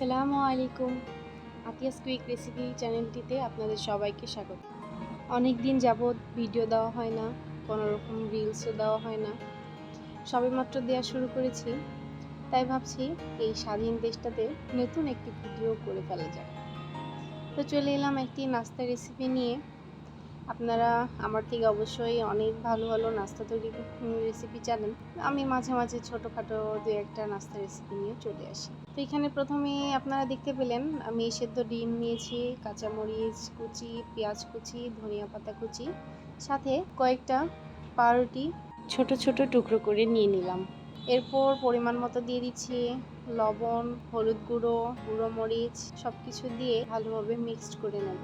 আসসালামু আলাইকুম। আতিয়াস quick recipe চ্যানেলটিতে আপনাদের সবাইকে স্বাগত। অনেক দিন যাবৎ ভিডিও দেওয়া হয় না, কোনো রকম রিলসও দেওয়া হয় না। সবেমাত্র দেওয়া শুরু করেছি। তাই ভাবছি এই স্বাধীন দেশটাতে নতুন একটি ভিডিও করে ফেলা যায় তো চলে এলাম একটি নাস্তা রেসিপি নিয়ে। আপনারা আমার থেকে অবশ্যই অনেক ভালো ভালো নাস্তা তৈরি রেসিপি জানেন। আমি মাঝে মাঝে ছোটোখাটো দু একটা নাস্তা রেসিপি নিয়ে চলে আসি। তো এখানে প্রথমে আপনারা দেখতে পেলেন, আমি সেদ্ধ ডিম নিয়েছি, কাঁচামরিচ কুচি, পেঁয়াজ কুচি, ধনিয়া পাতা কুচি, সাথে কয়েকটা পাউরুটি ছোট ছোট টুকরো করে নিয়ে নিলাম। এরপর পরিমাণ মতো দিয়ে দিচ্ছি লবণ, হলুদ গুঁড়ো গুঁড়ো মরিচ সব কিছু দিয়ে ভালোভাবে মিক্সড করে নেব।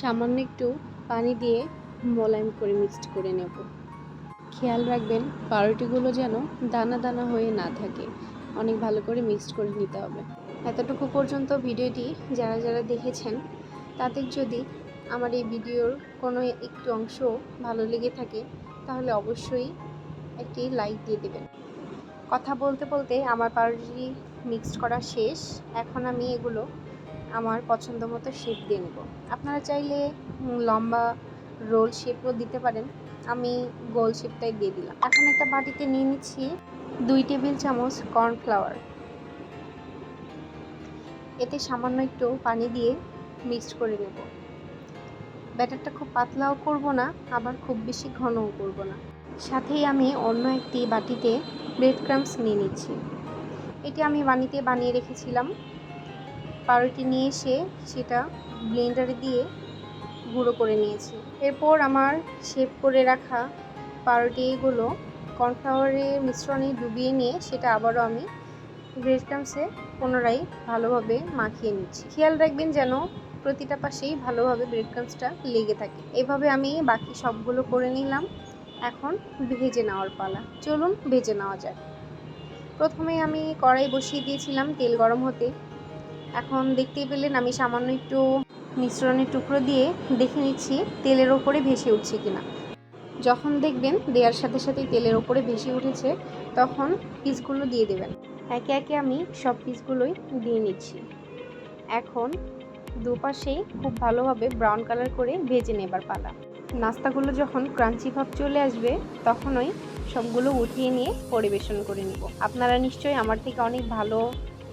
সামান্য একটু পানি দিয়ে মোলায়েম করে মিক্সড করে নেব। খেয়াল রাখবেন, পাউরুটিগুলো যেন দানা দানা হয়ে না থাকে। অনেক ভালো করে মিক্সড করে নিতে হবে। এতটুকু পর্যন্ত ভিডিওটি যারা যারা দেখেছেন, তাদের যদি আমার এই ভিডিওর কোনো একটু অংশ ভালো লেগে থাকে, তাহলে অবশ্যই একটি লাইক দিয়ে দেবেন। কথা বলতে বলতে আমার পাউরুটি মিক্সড করা শেষ। এখন আমি এগুলো আমার পছন্দ মতো শেপ দিয়ে নেব। আপনারা চাইলে লম্বা রোল শেপও দিতে পারেন। আমি গোল শেপটাই দিয়ে দিলাম। এখন একটা বাটিতে নিয়ে নিচ্ছি দুই টেবিল চামচ কর্নফ্লাওয়ার এতে সামান্য একটু পানি দিয়ে মিক্সড করে নেব। ব্যাটারটা খুব পাতলাও করব না, আবার খুব বেশি ঘনও করব না। সাথেই আমি অন্য একটি বাটিতে ব্রেড ক্রামস নিয়ে নিচ্ছি। এটি আমি বানিতে বানিয়ে রেখেছিলাম। পাউরুটি নিয়ে এসে সেটা ব্লেন্ডারে দিয়ে গুঁড়ো করে নিয়েছি। এরপর আমার শেপ করে রাখা পাউরুটিগুলো কর্নফ্লাওয়ারের মিশ্রণে ডুবিয়ে নিয়ে সেটা আবারও আমি ব্রেড ক্রামসে পুনরায় ভালোভাবে মাখিয়ে নিচ্ছি। খেয়াল রাখবেন যেন প্রতিটা পাশেই ভালোভাবে ব্রেড ক্রামসটা লেগে থাকে। এভাবে আমি বাকি সবগুলো করে নিলাম। এখন ভেজে নেওয়ার পালা। চলুন ভেজে নেওয়া যাক। প্রথমে আমি কড়াই বসিয়ে দিয়েছিলাম তেল গরম হতে। এখন দেখতেই পেলেন আমি সামান্য একটু মিশ্রণের টুকরো দিয়ে দেখে নিচ্ছি তেলের ওপরে ভেসে উঠছে কিনা। যখন দেখবেন দেওয়ার সাথে সাথে তেলের ওপরে ভেসে উঠেছে, তখন পিসগুলো দিয়ে দেবেন। একে একে আমি সব পিসগুলোই দিয়ে নিচ্ছি। এখন দুপাশেই খুব ভালোভাবে ব্রাউন কালার করে ভেজে নেবার পালা। নাস্তাগুলো যখন ক্রাঞ্চি ভাব চলে আসবে, তখনই সবগুলো উঠিয়ে নিয়ে পরিবেশন করে নিব। আপনারা নিশ্চয়ই আমার থেকে অনেক ভালো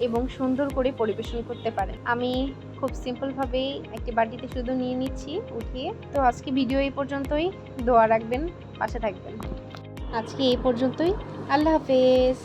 এবং সুন্দর করে পরিবেশন করতে পারেন আমি খুব সিম্পলভাবেই একটি বাটিতে শুধু নিয়ে নিচ্ছি, উঠিয়ে। তো আজকে ভিডিও এই পর্যন্তই। দোয়া রাখবেন, পাশে থাকবেন। আজকে এই পর্যন্তই। আল্লাহ হাফেজ।